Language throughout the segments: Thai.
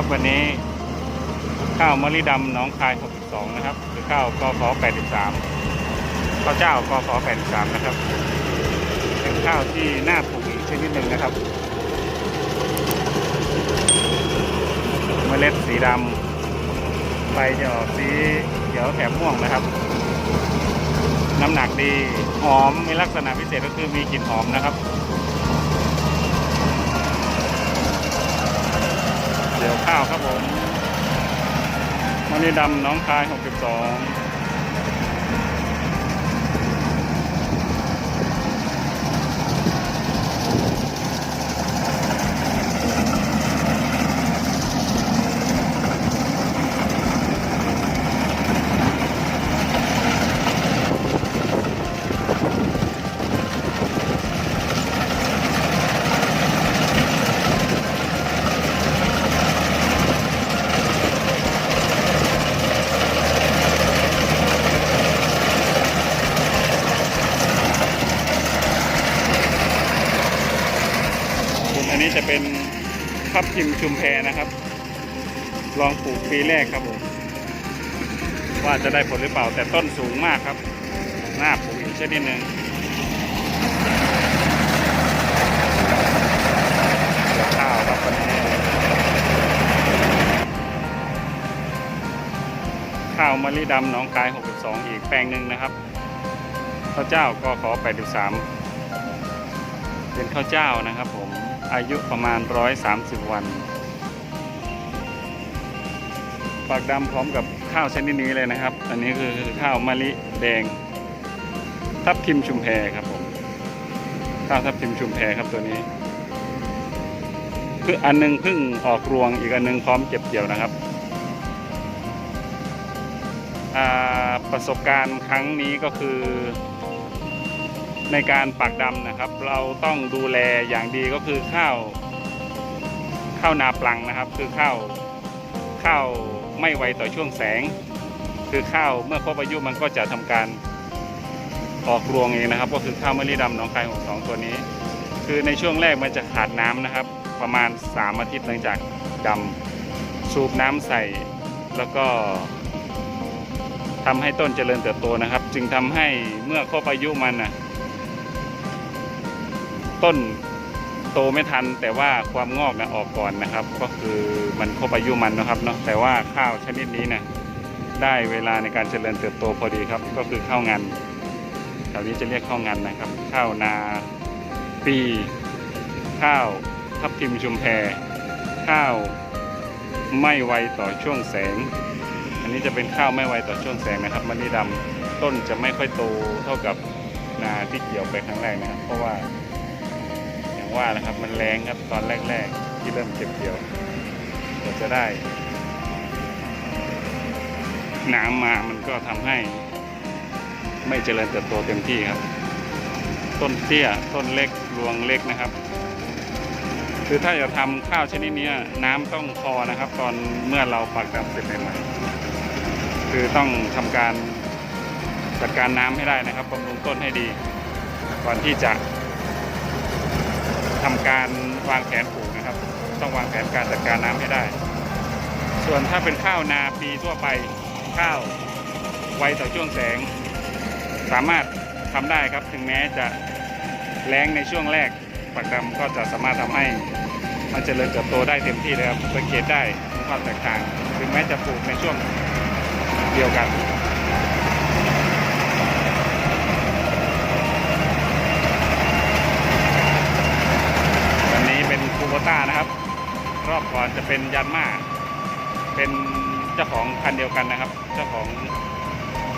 ครับวันนี้ ข้าวมะลิดำหน้องคาย 62 นะครับคือข้าวกข83ข้าวเจ้ากข83 นะครับ เป็นข้าวที่น่าปลูกอีกชนิดหนึ่งนะครับ เมล็ดสีดำใบจะออกสีเขียวแถบม่วงนะครับ น้ำหนักดีหอมมีลักษณะพิเศษก็คือมีกลิ่นหอมนะครับ เดี๋ยวข้าวครับผมมันนี้ดำน้องคาย 62 ทิมชุมแพนะครับ ลองปลูกปีแรกครับผม ว่าจะได้ผลหรือเปล่าแต่ต้นสูงมากครับ หน่าปลูกอีกชนิดหนึ่งข้าวครับวันนี้ข้าวมะลิดำหน้องคาย 62 อีกแปลงหนึ่งนะครับข้าวเจ้าก็ขอ 83 เป็นข้าวเจ้านะครับผม อายุประมาณ 130 วันปากดำพร้อมกับข้าวชนิดนี้เลยนะครับ อันนี้คือข้าวมะลิแดง ทับทิมชุมแพครับผม ข้าวทับทิมชุมแพครับตัวนี้คืออันหนึงเพิ่งออกรวงอีกอันหนึงพร้อมเก็บเกี่ยวนะครับ ประสบการณ์ครั้งนี้ก็คือ ในการปักดำนะครับ เราต้องดูแลอย่างดีก็คือข้าว ข้าวนาปลังนะครับ คือข้าวข้าวไม่ไวต่อช่วงแสง คือข้าวเมื่อครบอายุมันก็จะทำการออกรวงเองนะครับ ก็คือข้าวมะลิดำหนองคาย62ตัวนี้ คือในช่วงแรกมันจะขาดน้ำนะครับ ประมาณ 3 อาทิตย์หลังจากดำสูบน้ำใส่แล้วก็ทำให้ต้นเจริญเติบโตนะครับ จึงทำให้เมื่อครบอายุมันนะ ต้นโตไม่ทัน แต่ว่าความงอกนะออกก่อนนะครับ ก็คือมันครบอายุมันนะครับเนาะแต่ว่าข้าวชนิดนี้นะได้เวลาในการเจริญเติบโตพอดีครับ ก็คือข้าวงานแถวนี้จะเรียกข้าวงานนะครับ ข้าวนาปีข้าวทับทิมชุมแพข้าวไม่ไวต่อช่วงแสง อันนี้จะเป็นข้าวไม่ไวต่อช่วงแสงนะครับมันนี่ดำต้นจะไม่ค่อยโตเท่ากับนาที่เกี่ยวไปครั้งแรกนะครับ เพราะว่า อย่างว่านะครับมันแรงครับตอนแรกๆ ที่เริ่มเก็บเกี่ยวกว่าจะได้ น้ำมามันก็ทำให้ ไม่เจริญเติบโตเต็มที่ครับ ต้นเตี้ยต้นเล็กรวงเล็กนะครับ คือถ้าจะทำข้าวชนิดนี้น้ำต้องพอนะครับ ตอนเมื่อเราปักดำเสร็จใหม่ๆคือต้องทำการจัดการน้ำให้ได้นะครับบำรุงต้นให้ดี ก่อนที่จะ ทำการวางแผนปลูกนะครับ ต้องวางแผนการจัดการน้ำให้ได้ ส่วนถ้าเป็นข้าวนาปีทั่วไปข้าวไวต่อช่วงแสง สามารถทำได้ครับถึงแม้จะแรงในช่วงแรกปักดำก็จะสามารถทำให้มันเจริญเติบโตได้เต็มที่เลยครับสังเกตได้ความแตกต่างถึงแม้จะปลูกในช่วงเดียวกันนี้เป็นคูโบต้านะครับ ร อบก่อนจะเป็นยันมาเป็นเจ้าของคันเดียวกันนะครับ เจ้าของ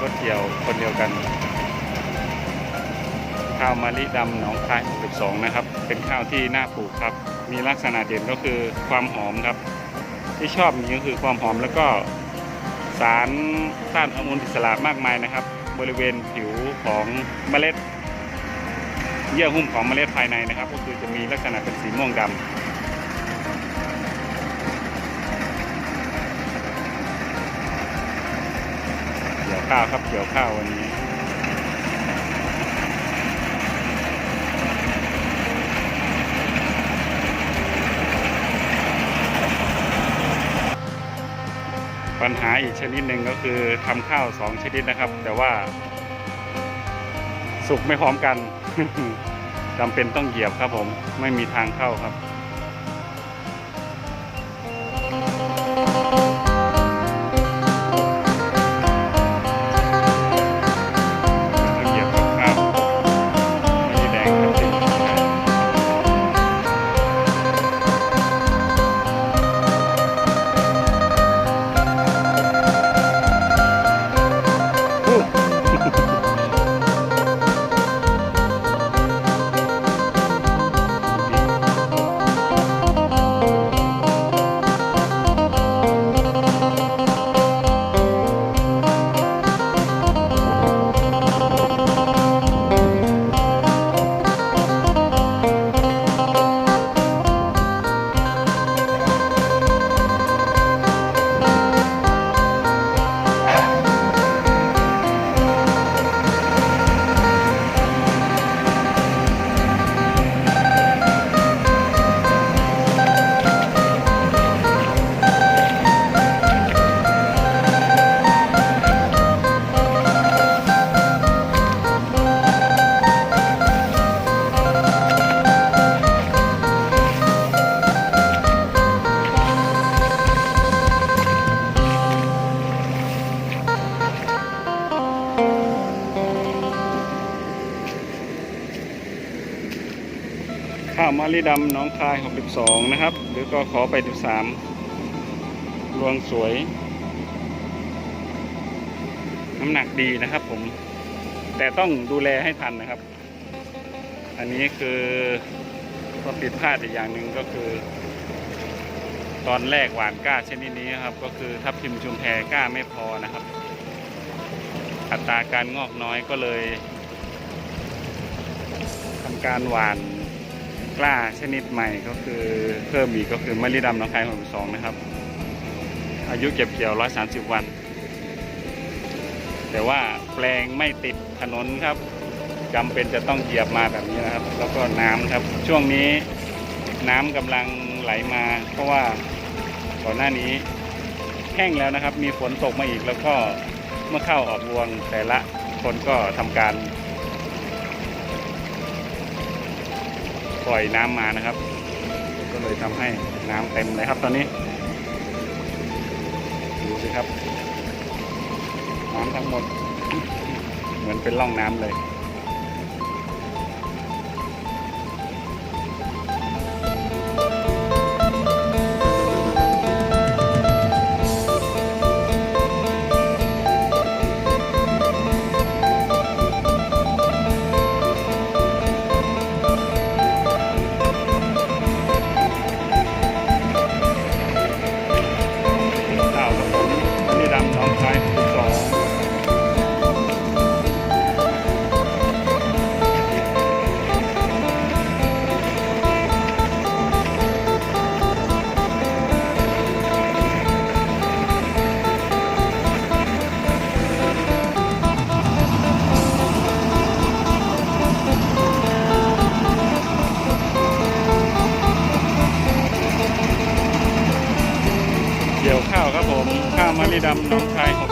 รถเกี่ยวคนเดียวกัน ข้าวมะลิดำหนองคาย62นะครับ เป็นข้าวที่น่าปลูกครับ มีลักษณะเด่นก็คือความหอมครับ ที่ชอบมีก็คือความหอมแล้วก็สารต้านอนุมูลอิสระมากมายนะครับ บริเวณผิวของเมล็ด เยื่อหุ้มของเมล็ดภายในนะครับ ก็คือจะมีลักษณะเป็นสีม่วงดำ ข้าวครับเกี่ยวข้าววันนี้ปัญหาอีกชนิดหนึ่งก็คือทำข้าวสองชนิดนะครับ แต่ว่าสุกไม่พร้อมกันจำเป็นต้องเหยียบครับผมไม่มีทางเข้าครับ ลิดำน้องคาย 62 นะครับ หรือก็ขอไป13รวงสวย น้ำหนักดีนะครับผม แต่ต้องดูแลให้ทันนะครับ อันนี้คือก็ผิดพลาดอีกอย่างหนึ่งก็คือ ตอนแรกหวานก้าชนิดนี้ครับ ก็คือทับทิมชุมแพก้าไม่พอนะครับ อัตราการงอกน้อยก็เลยทำการหวาน กล้าชนิดใหม่ก็คือเพิ่มอีกก็คือมะลิดำน้องคาย62นะครับ อายุเก็บเกี่ยว 130 วัน แต่ว่าแปลงไม่ติดถนนครับจำเป็นจะต้องเหยียบมาแบบนี้นะครับ แล้วก็น้ำครับ ช่วงนี้น้ำกำลังไหลมา เพราะว่าก่อนหน้านี้แห้งแล้วนะครับ มีฝนตกมาอีกแล้วก็เมื่อเข้าออกรวงแต่ละคนก็ทำการ ปล่อยน้ำมานะครับ ก็เลยทำให้น้ำเต็มเลยครับตอนนี้ ดูสิครับน้ำทั้งหมด เหมือนเป็นร่องน้ำเลย ข้าวมะลิดำน้องชายของ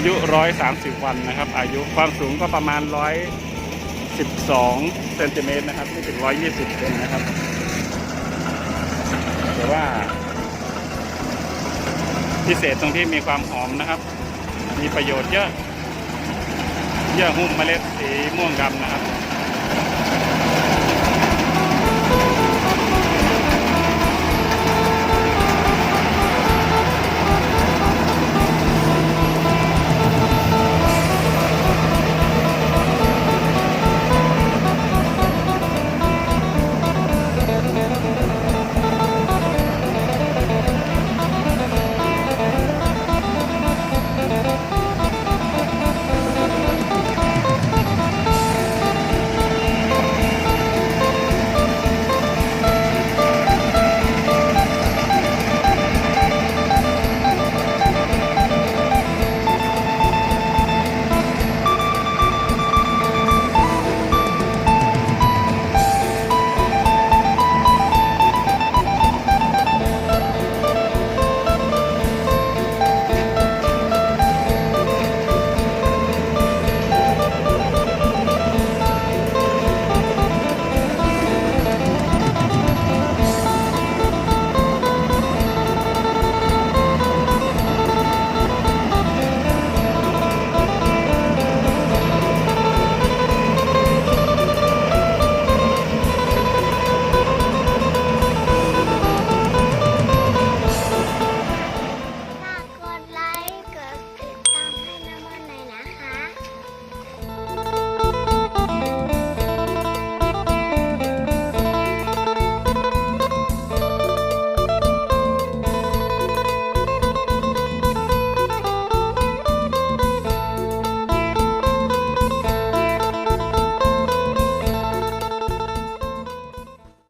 อายุ 130 วันนะครับ อายุความสูงก็ประมาณ 112เซนติเมตรนะครับไม่ถึง 120เซนนะครับแต่ว่า พิเศษตรงที่มีความหอมนะครับ มีประโยชน์เยอะ เยื่อหุ้มเมล็ดสีม่วงดำนะครับ